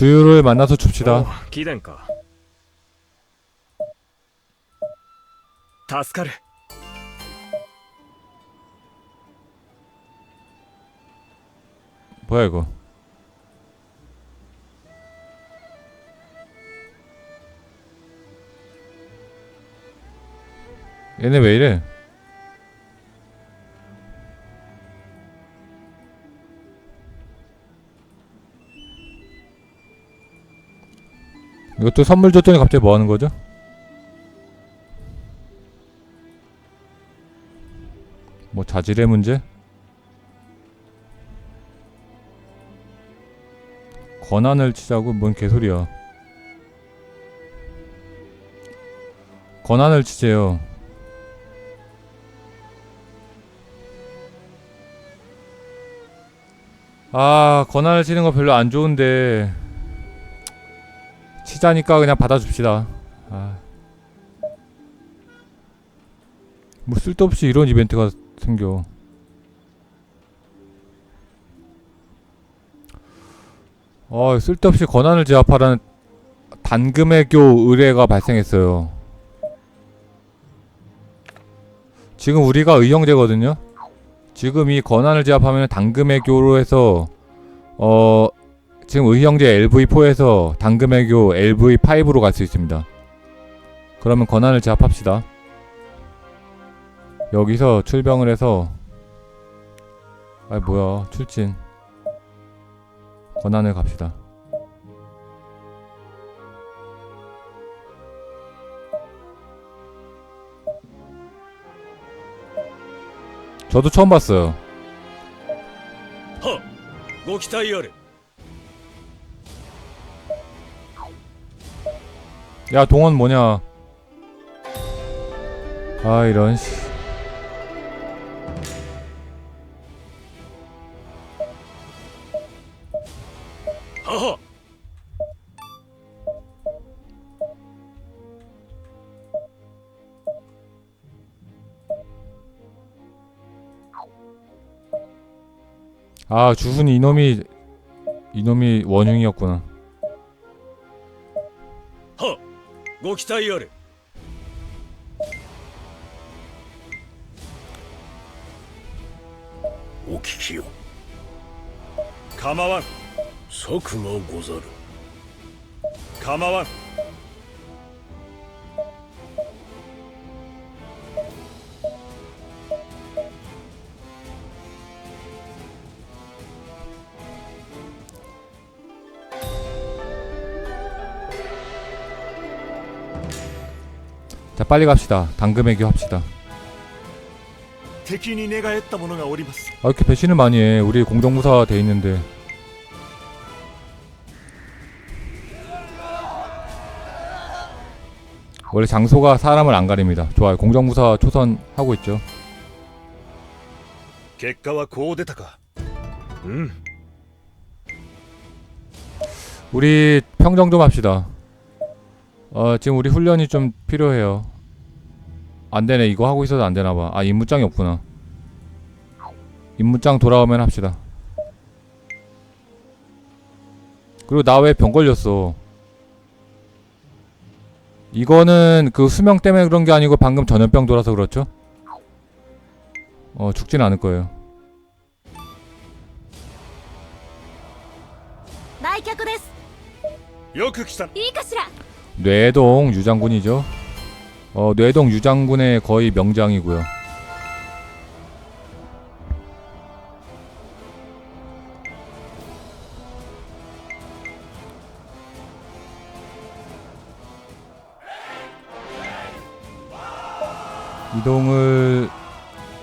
주유를 만나서 줍시다. おう貴殿か助かる 뭐야 이거? 얘네 왜 이래? 이것도 선물 줬더니 갑자기 뭐 하는 거죠? 뭐 자질의 문제? 권한을 치자고 뭔 개소리야. 권한을 치재요. 아, 권한을 치는 거 별로 안 좋은데. 치자니까 그냥 받아줍시다. 아. 뭐 쓸데없이 이런 이벤트가 생겨. 어, 쓸데없이 권한을 제압하라는 단금의교 의뢰가 발생했어요. 지금 우리가 의형제거든요. 지금 이 권한을 제압하면 단금의교로 해서 어 지금 의형제 LV4에서 당금외교 LV5로 갈 수 있습니다. 그러면 권한을 제압합시다. 여기서 출병을 해서 아 뭐야 출진 권한을 갑시다. 저도 처음 봤어요. 허, 뭐 고기타이어를. 야 동원 뭐냐? 아 이런 씨아 주훈이 이놈이 이놈이 원흉이었구나. 허! ご期待あれ。お聞きよ構わん。策がござる。構わん 자 빨리 갑시다. 당금애교 합시다. 敵に寝返った者がおります 아 이렇게 배신을 많이 해. 우리 공정무사 돼 있는데. 원래 장소가 사람을 안 가립니다. 좋아요. 공정무사 초선 하고 있죠. 結果はこう出たかうん 우리 평정 좀 합시다. 어 지금 우리 훈련이 좀 필요해요. 안 되네. 이거 하고 있어도 안 되나 봐. 아 임무장이 없구나. 임무장 돌아오면 합시다. 그리고 나 왜 병 걸렸어? 이거는 그 수명 때문에 그런 게 아니고 방금 전염병 돌아서 그렇죠? 어 죽진 않을 거예요. 売却ですよく来たいいかしら 뇌동 유장군이죠. 어, 뇌동 유장군의 거의 명장이고요. 이동을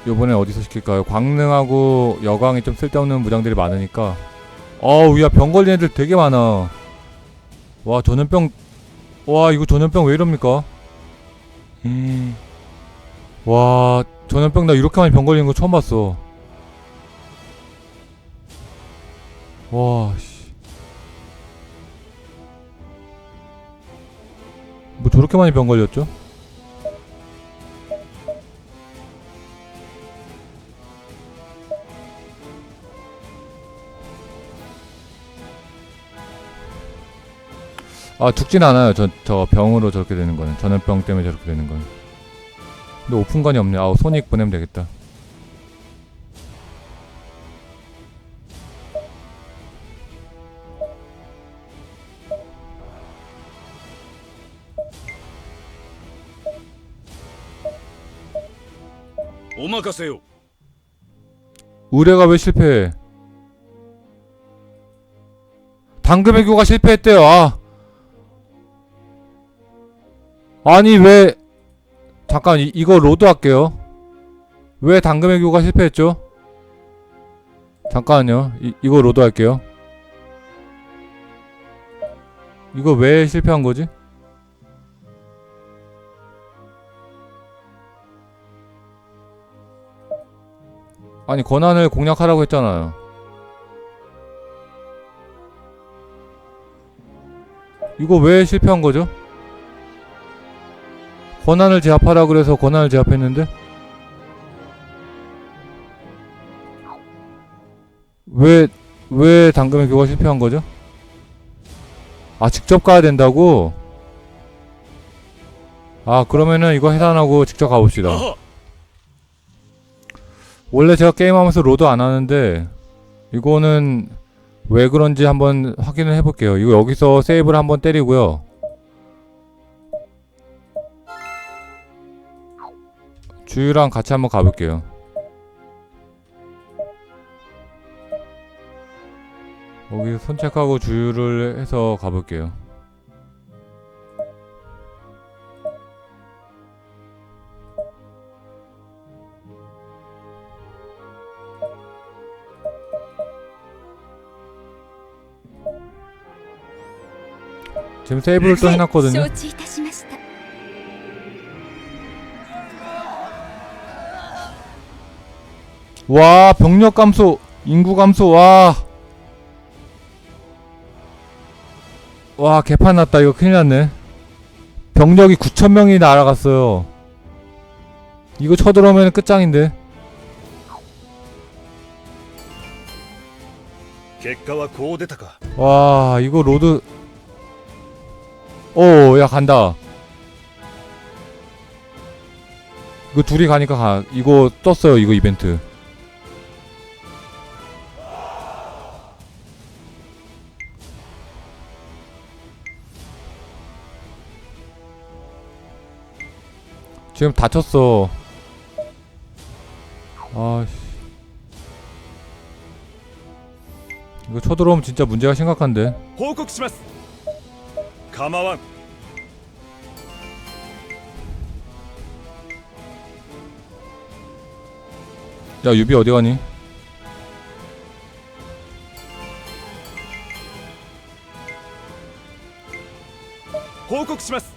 요번에 어디서 시킬까요? 광릉하고 여광이 좀 쓸데없는 무장들이 많으니까 어우 야 병 걸린 애들 되게 많아 와 전염병 와 이거 전염병 왜 이럽니까? 음. 와 전염병 나 이렇게 많이 병 걸리는 거 처음 봤어. 와 씨. 뭐 저렇게 많이 병 걸렸죠? 아 죽진 않아요. 저, 저 병으로 저렇게 되는 거는. 전염병 때문에 저렇게 되는 거는 근데 오픈관이 없네. 아우 손익 보내면 되겠다. 오마카세요. 의뢰가 왜 실패해? 당금의 교가 실패했대요. 아. 아니 왜 잠깐 이, 이거 로드 할게요. 왜 당금의 교가 실패했죠? 잠깐만요. 이, 이거 로드 할게요. 이거 왜 실패한 거지? 아니 권한을 공략하라고 했잖아요. 이거 왜 실패한 거죠? 권한을 제압하라 그래서 권한을 제압했는데 왜 왜 당금의 교가 실패한 거죠? 아 직접 가야 된다고? 아 그러면은 이거 해산하고 직접 가봅시다. 원래 제가 게임하면서 로드 안 하는데 이거는 왜 그런지 한번 확인을 해볼게요. 이거 여기서 세이브를 한번 때리고요. 주유랑 같이 한번 가볼게요. 여기서 선착하고 주유를 해서 가볼게요. 지금 세이브를 또 해놨거든요. 와 병력 감소 인구 감소 와. 와 개판 났다 이거 큰일 났네 병력이 9천명이 날아갔어요 이거 쳐들어오면 끝장인데 結果はこう出たか 와 이거 로드 오야 간다 이거 둘이 가니까 가 이거 떴어요 이거 이벤트 지금 다쳤어 아씨 이거 쳐들어오면 진짜 문제가 심각한데 報告します構わん 야 유비 어디 가니? 어, 報告します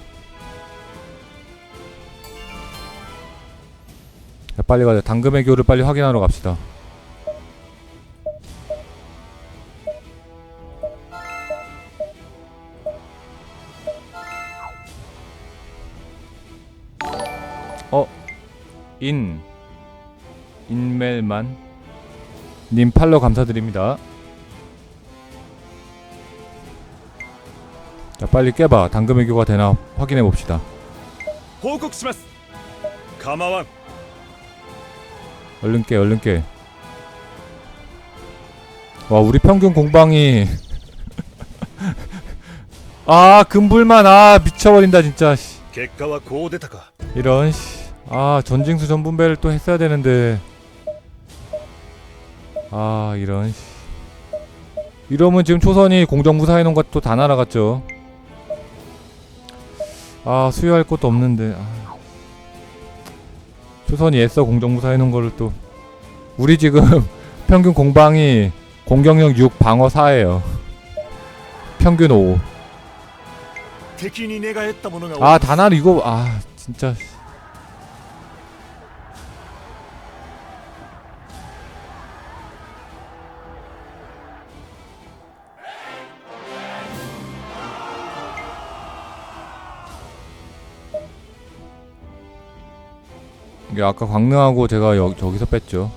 자, 빨리 가자. 당금의 교를 빨리 확인하러 갑시다. 어? 인 인멜만 님 팔로 감사드립니다. 자 빨리 깨봐 당금의 교가 되나 확인해 봅시다. 보고시마스 가마왕 얼른 깨 얼른 깨. 와 우리 평균 공방이 아 금불만 아 미쳐버린다 진짜 씨. 이런 씨. 아 전징수 전분배를 또 했어야 되는데 아 이런 씨. 이러면 지금 초선이 공정부사해놓은 것도 다 날아갔죠 아 수여할 것도 없는데 아. 조선이 애써 공정무사 해놓은 거를 또 우리 지금 평균 공방이 공격력 6 방어 4예요. 평균 5 아 다날 이거 아 진짜. 이게 아까 광릉하고 제가 여, 저기서 뺐죠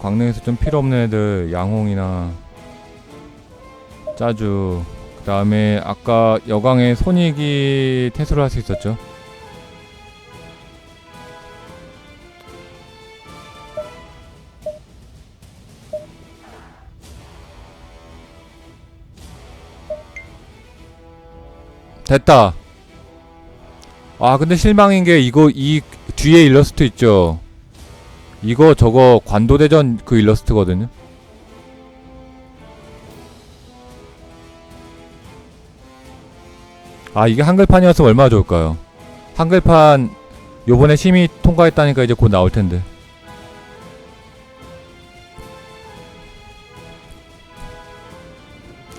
광릉에서 좀 필요 없는 애들 양홍이나 짜주 그 다음에 아까 여광에 손익이 퇴수를 할 수 있었죠. 됐다. 아 근데 실망인 게 이거 이 뒤에 일러스트 있죠? 이거 저거 관도대전 그 일러스트거든요? 아 이게 한글판이어서 얼마나 좋을까요? 한글판 요번에 심의 통과했다니까 이제 곧 나올텐데.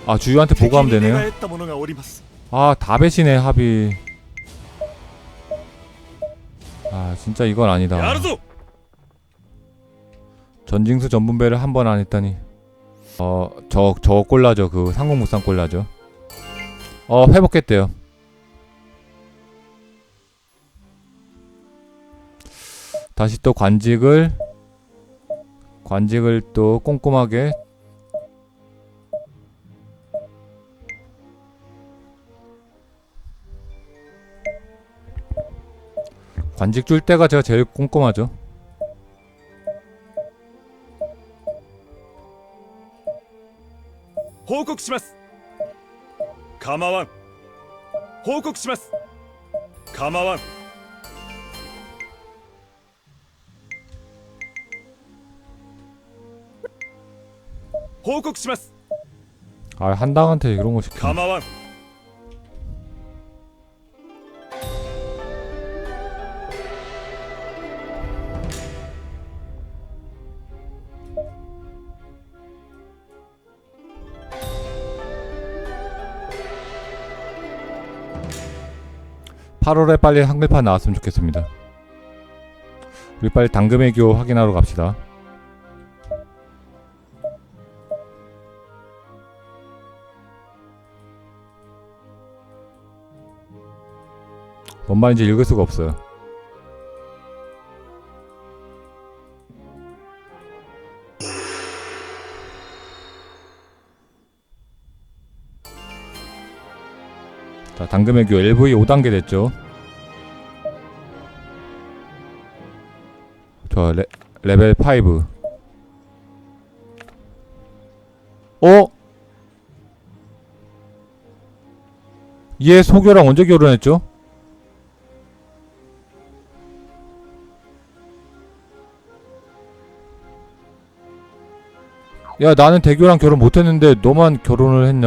아 주유한테 보고하면 되네요? 아 다 배신해 합의. 아 진짜 이건 아니다. 전징수 전분배를 한 번 안 했다니. 어저 저 꼴라죠. 그 상공무상 꼴라죠. 어 회복했대요. 다시 또 관직을 관직을 또 꼼꼼하게 관직 줄 때가 제가 제일 꼼꼼하죠. 報告します構わん報告します構わん 報告します 아 한당한테 이런 거 시켜. 構わん 8월에 빨리 한글판 나왔으면 좋겠습니다. 우리 빨리 당금의 교 확인하러 갑시다. 뭔 말인지 읽을 수가 없어요. 자, 당금의 교 LV 5단계 됐죠. 저 레, 레벨 5. 어? 얘 소교랑 언제 결혼했죠? 야 나는 대교랑 결혼 못했는데 너만 결혼을 했냐?